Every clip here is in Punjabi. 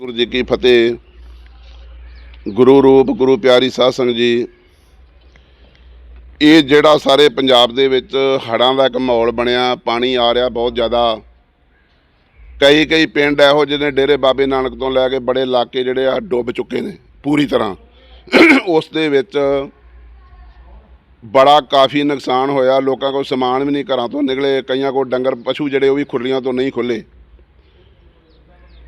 ਗੁਰੂ ਜੀ ਕੀ ਫਤਿਹ। ਗੁਰੂ ਰੂਪ, ਗੁਰੂ ਪਿਆਰੀ ਸਾਧ ਸੰਗਤ ਜੀ, ਇਹ ਜਿਹੜਾ ਸਾਰੇ ਪੰਜਾਬ ਦੇ ਵਿੱਚ ਹੜ੍ਹਾਂ ਦਾ ਇੱਕ ਮਾਹੌਲ ਬਣਿਆ, ਪਾਣੀ ਆ ਰਿਹਾ ਬਹੁਤ ਜ਼ਿਆਦਾ। ਕਈ ਕਈ ਪਿੰਡ ਇਹੋ ਜਿਹੇ ਨੇ ਡੇਰੇ ਬਾਬੇ ਨਾਨਕ ਤੋਂ ਲੈ ਕੇ ਬੜੇ ਇਲਾਕੇ ਜਿਹੜੇ ਆ ਡੁੱਬ ਚੁੱਕੇ ਨੇ, ਪੂਰੀ ਤਰ੍ਹਾਂ। ਉਸ ਦੇ ਵਿੱਚ ਬੜਾ ਕਾਫੀ ਨੁਕਸਾਨ ਹੋਇਆ, ਲੋਕਾਂ ਕੋਲ ਸਮਾਨ ਵੀ ਨਹੀਂ ਘਰਾਂ ਤੋਂ ਨਿਕਲੇ, ਕਈਆਂ ਕੋਲ ਡੰਗਰ, ਪਸ਼ੂ ਜਿਹੜੇ ਉਹ ਵੀ ਖੁਰਲੀਆਂ ਤੋਂ ਨਹੀਂ ਖੁੱਲੇ।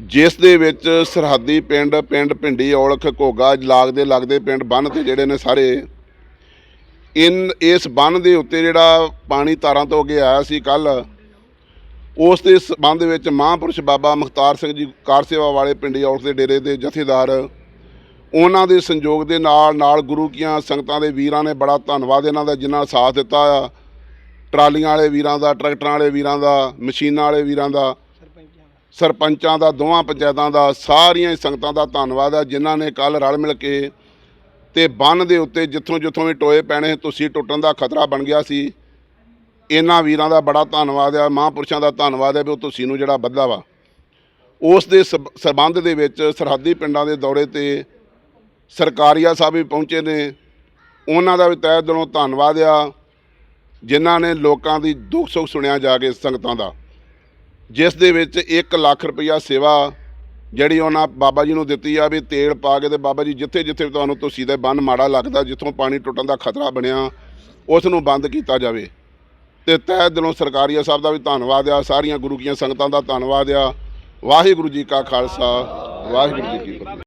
ਜਿਸ ਦੇ ਵਿੱਚ ਸਰਹੱਦੀ ਪਿੰਡ ਪਿੰਡ ਭਿੰਡੀ, ਔਲਖ, ਘੋਗਾ ਲਾਗ ਦੇ ਲੱਗਦੇ ਪਿੰਡ ਬੰਨ ਤੇ ਜਿਹੜੇ ਨੇ ਸਾਰੇ, ਇਨ, ਇਸ ਬੰਨ ਦੇ ਉੱਤੇ ਜਿਹੜਾ ਪਾਣੀ ਤਾਰਾਂ ਤੋਂ ਅੱਗੇ ਆਇਆ ਸੀ ਕੱਲ ਉਸ ਦੇ ਸੰਬੰਧ ਵਿੱਚ ਮਹਾਂਪੁਰਸ਼ ਬਾਬਾ ਮੁਖਤਾਰ ਸਿੰਘ ਜੀ ਕਾਰ ਸੇਵਾ ਵਾਲੇ ਪਿੰਡੀ ਔਲਖ ਦੇ ਡੇਰੇ ਦੇ ਜਥੇਦਾਰ, ਉਹਨਾਂ ਦੇ ਸੰਯੋਗ ਦੇ ਨਾਲ ਨਾਲ ਗੁਰੂ ਕੀਆਂ ਸੰਗਤਾਂ ਦੇ ਵੀਰਾਂ ਨੇ ਬੜਾ ਧੰਨਵਾਦ ਇਹਨਾਂ ਦਾ, ਜਿਨ੍ਹਾਂ ਸਾਥ ਦਿੱਤਾ ਆ। ਟਰਾਲੀਆਂ ਵਾਲੇ ਵੀਰਾਂ ਦਾ, ਟਰੈਕਟਰਾਂ ਵਾਲੇ ਵੀਰਾਂ ਦਾ, ਮਸ਼ੀਨਾਂ ਵਾਲੇ ਵੀਰਾਂ ਦਾ ਸਰਪੰਚਾਂ ਦਾ, ਦੋਵਾਂ ਪੰਚਾਇਤਾਂ ਦਾ, ਸਾਰੀਆਂ ਹੀ ਸੰਗਤਾਂ ਦਾ ਧੰਨਵਾਦ ਹੈ, ਜਿਨ੍ਹਾਂ ਨੇ ਕੱਲ ਰਲ ਮਿਲ ਕੇ ਤੇ ਬੰਨ ਦੇ ਉੱਤੇ ਜਿੱਥੋਂ ਜਿੱਥੋਂ ਵੀ ਟੋਏ ਪੈਣੇ ਤੁਸੀਂ ਟੁੱਟਣ ਦਾ ਖਤਰਾ ਬਣ ਗਿਆ ਸੀ। ਇਹਨਾਂ ਵੀਰਾਂ ਦਾ ਬੜਾ ਧੰਨਵਾਦ ਹੈ, ਮਹਾਂਪੁਰਸ਼ਾਂ ਦਾ ਧੰਨਵਾਦ ਹੈ ਵੀ ਉਹ ਤੁਸੀਂ ਨੂੰ ਜਿਹੜਾ ਬੱਧਾ ਵਾ। ਉਸ ਦੇ ਸਬ- ਸੰਬੰਧ ਦੇ ਵਿੱਚ ਸਰਹੱਦੀ ਪਿੰਡਾਂ ਦੇ ਦੌਰੇ ਤੇ ਸਰਕਾਰੀਆ ਸਾਹਿਬ ਵੀ ਪਹੁੰਚੇ ਨੇ। ਉਹਨਾਂ ਦਾ ਵੀ ਤਹਿ ਦਿਲੋਂ ਧੰਨਵਾਦ ਆ, ਜਿਨ੍ਹਾਂ ਨੇ ਲੋਕਾਂ ਦੀ ਦੁੱਖ ਸੁੱਖ ਸੁਣਿਆ ਜਾ ਕੇ ਸੰਗਤਾਂ ਦਾ। ਜਿਸ ਦੇ ਵਿੱਚ 1 ਲੱਖ ਰੁਪਈਆ ਸੇਵਾ ਜਿਹੜੀ ਉਹਨਾਂ ਬਾਬਾ ਜੀ ਨੂੰ ਦਿੱਤੀ ਆ ਵੀ ਤੇਲ ਪਾ ਕੇ ਤੇ ਬਾਬਾ ਜੀ ਜਿੱਥੇ ਜਿੱਥੇ ਤੁਹਾਨੂੰ ਤੁਸੀਂ ਦੇ ਬੰਨ ਮਾੜਾ ਲੱਗਦਾ, ਜਿੱਥੋਂ ਪਾਣੀ ਟੁੱਟਣ ਦਾ ਖਤਰਾ ਬਣਿਆ, ਉਸ ਨੂੰ ਬੰਦ ਕੀਤਾ ਜਾਵੇ। ਤੇ ਤਹਿ ਦਿਲੋਂ ਸਰਕਾਰੀਆ ਸਾਹਿਬ ਦਾ ਵੀ ਧੰਨਵਾਦ ਆ, ਸਾਰੀਆਂ ਗੁਰੂ ਕੀਆਂ ਸੰਗਤਾਂ ਦਾ ਧੰਨਵਾਦ ਆ। ਵਾਹਿਗੁਰੂ ਜੀ ਕਾ ਖਾਲਸਾ, ਵਾਹਿਗੁਰੂ ਜੀ ਕੀ ਫਤਿਹ।